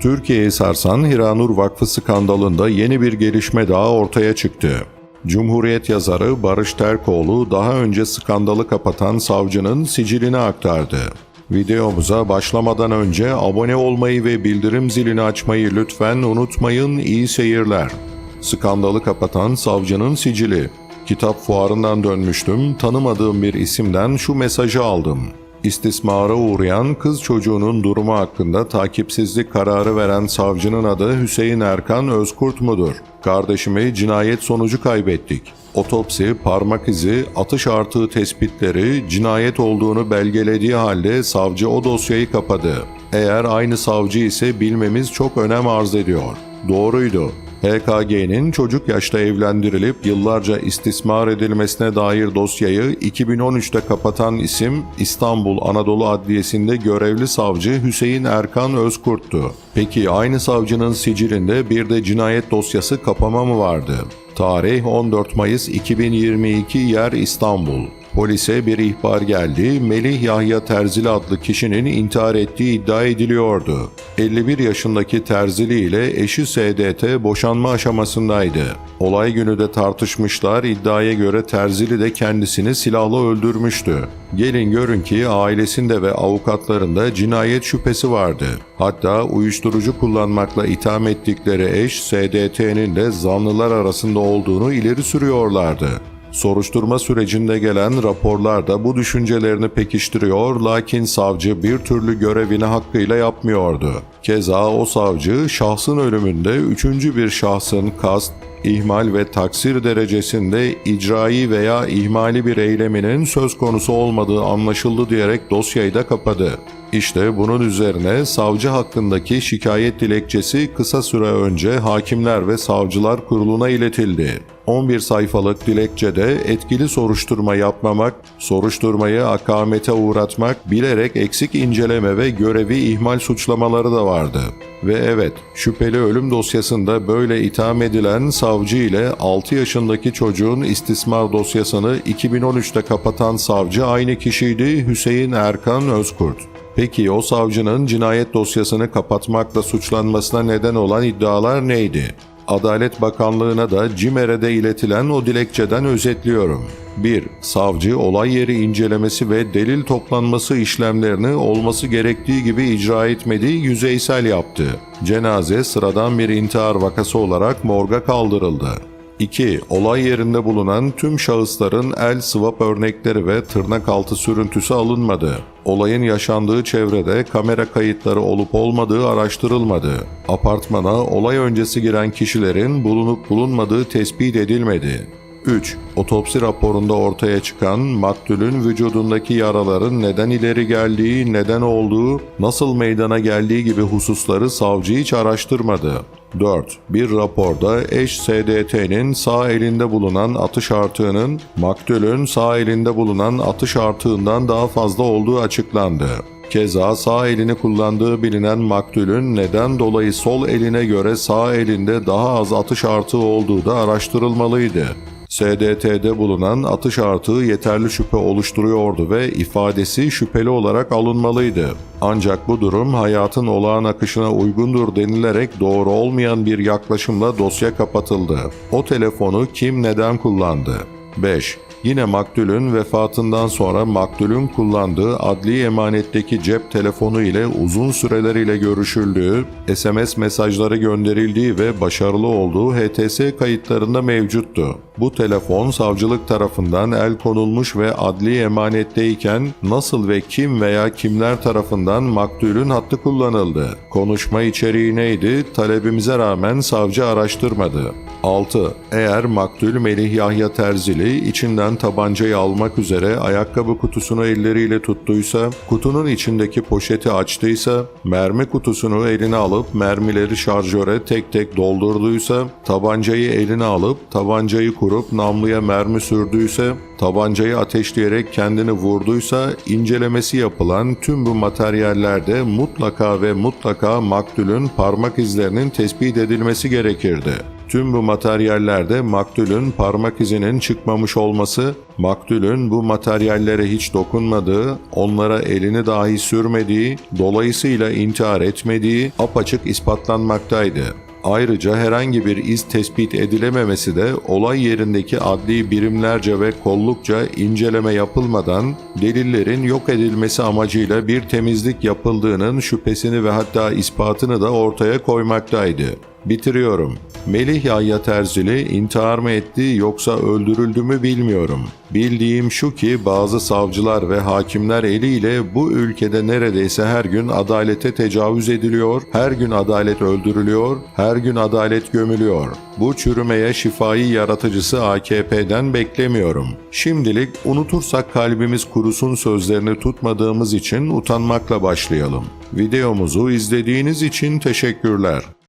Türkiye'yi sarsan Hiranur Vakfı skandalında yeni bir gelişme daha ortaya çıktı. Cumhuriyet yazarı Barış Terkoğlu daha önce skandalı kapatan savcının sicilini aktardı. Videomuza başlamadan önce abone olmayı ve bildirim zilini açmayı lütfen unutmayın. İyi seyirler. Skandalı kapatan savcının sicili. Kitap fuarından dönmüştüm. Tanımadığım bir isimden şu mesajı aldım. İstismara uğrayan kız çocuğunun durumu hakkında takipsizlik kararı veren savcının adı Hüseyin Erkan Özkurt mudur? Kardeşimi cinayet sonucu kaybettik. Otopsi, parmak izi, atış artığı tespitleri cinayet olduğunu belgelediği halde savcı o dosyayı kapadı. Eğer aynı savcı ise bilmemiz çok önem arz ediyor. Doğruydu. HKG'nin çocuk yaşta evlendirilip yıllarca istismar edilmesine dair dosyayı 2013'te kapatan isim İstanbul Anadolu Adliyesi'nde görevli savcı Hüseyin Erkan Özkurt'tu. Peki aynı savcının sicilinde bir de cinayet dosyası kapama mı vardı? Tarih 14 Mayıs 2022 yer İstanbul. Polise bir ihbar geldi. Melih Yahya Terzili adlı kişinin intihar ettiği iddia ediliyordu. 51 yaşındaki Terzili ile eşi SDT boşanma aşamasındaydı. Olay günü de tartışmışlar. İddiaya göre Terzili de kendisini silahla öldürmüştü. Gelin görün ki ailesinde ve avukatlarında cinayet şüphesi vardı. Hatta uyuşturucu kullanmakla itham ettikleri eş SDT'nin de zanlılar arasında olduğunu ileri sürüyorlardı. Soruşturma sürecinde gelen raporlar da bu düşüncelerini pekiştiriyor lakin savcı bir türlü görevini hakkıyla yapmıyordu. Keza o savcı şahsın ölümünde üçüncü bir şahsın kast, ihmal ve taksir derecesinde icrai veya ihmali bir eyleminin söz konusu olmadığı anlaşıldı diyerek dosyayı da kapadı. İşte bunun üzerine savcı hakkındaki şikayet dilekçesi kısa süre önce Hakimler ve Savcılar Kurulu'na iletildi. 11 sayfalık dilekçede etkili soruşturma yapmamak, soruşturmayı akamete uğratmak, bilerek eksik inceleme ve görevi ihmal suçlamaları da vardı. Ve evet, şüpheli ölüm dosyasında böyle itham edilen savcı ile 6 yaşındaki çocuğun istismar dosyasını 2013'te kapatan savcı aynı kişiydi Hüseyin Erkan Özkurt. Peki o savcının cinayet dosyasını kapatmakla suçlanmasına neden olan iddialar neydi? Adalet Bakanlığı'na da CİMER'e iletilen o dilekçeden özetliyorum. 1. Savcı olay yeri incelemesi ve delil toplanması işlemlerini olması gerektiği gibi icra etmediği yüzeysel yaptı. Cenaze sıradan bir intihar vakası olarak morga kaldırıldı. 2. Olay yerinde bulunan tüm şahısların el swap örnekleri ve tırnak altı sürüntüsü alınmadı. Olayın yaşandığı çevrede kamera kayıtları olup olmadığı araştırılmadı. Apartmana olay öncesi giren kişilerin bulunup bulunmadığı tespit edilmedi. 3. Otopsi raporunda ortaya çıkan maktulün vücudundaki yaraların neden ileri geldiği, neden olduğu, nasıl meydana geldiği gibi hususları savcı hiç araştırmadı. 4. Bir raporda eş SDT'nin sağ elinde bulunan atış artığının maktulün sağ elinde bulunan atış artığından daha fazla olduğu açıklandı. Keza sağ elini kullandığı bilinen maktulün neden dolayı sol eline göre sağ elinde daha az atış artığı olduğu da araştırılmalıydı. SDT'de bulunan atış artığı yeterli şüphe oluşturuyordu ve ifadesi şüpheli olarak alınmalıydı. Ancak bu durum hayatın olağan akışına uygundur denilerek doğru olmayan bir yaklaşımla dosya kapatıldı. O telefonu kim neden kullandı? 5. Yine maktulün vefatından sonra maktulün kullandığı adli emanetteki cep telefonu ile uzun süreler ile görüşüldüğü, SMS mesajları gönderildiği ve başarılı olduğu HTS kayıtlarında mevcuttu. Bu telefon savcılık tarafından el konulmuş ve adli emanetteyken nasıl ve kim veya kimler tarafından maktulün hattı kullanıldı? Konuşma içeriği neydi? Talebimize rağmen savcı araştırmadı. 6. Eğer maktul Melih Yahya Terzili içinden tabancayı almak üzere ayakkabı kutusunu elleriyle tuttuysa, kutunun içindeki poşeti açtıysa, mermi kutusunu eline alıp mermileri şarjöre tek tek doldurduysa, tabancayı eline alıp tabancayı kurup namluya mermi sürdüyse, tabancayı ateşleyerek kendini vurduysa incelemesi yapılan tüm bu materyallerde mutlaka ve mutlaka maktulün parmak izlerinin tespit edilmesi gerekirdi. Tüm bu materyallerde maktulün parmak izinin çıkmamış olması, maktulün bu materyallere hiç dokunmadığı, onlara elini dahi sürmediği, dolayısıyla intihar etmediği apaçık ispatlanmaktaydı. Ayrıca herhangi bir iz tespit edilememesi de olay yerindeki adli birimlerce ve kollukça inceleme yapılmadan delillerin yok edilmesi amacıyla bir temizlik yapıldığının şüphesini ve hatta ispatını da ortaya koymaktaydı. Bitiriyorum. Melih Yahya Terzili intihar mı etti yoksa öldürüldü mü bilmiyorum. Bildiğim şu ki bazı savcılar ve hakimler eliyle bu ülkede neredeyse her gün adalete tecavüz ediliyor, her gün adalet öldürülüyor, her gün adalet gömülüyor. Bu çürümeye şifayı yaratıcısı AKP'den beklemiyorum. Şimdilik unutursak kalbimiz kurusun sözlerini tutmadığımız için utanmakla başlayalım. Videomuzu izlediğiniz için teşekkürler.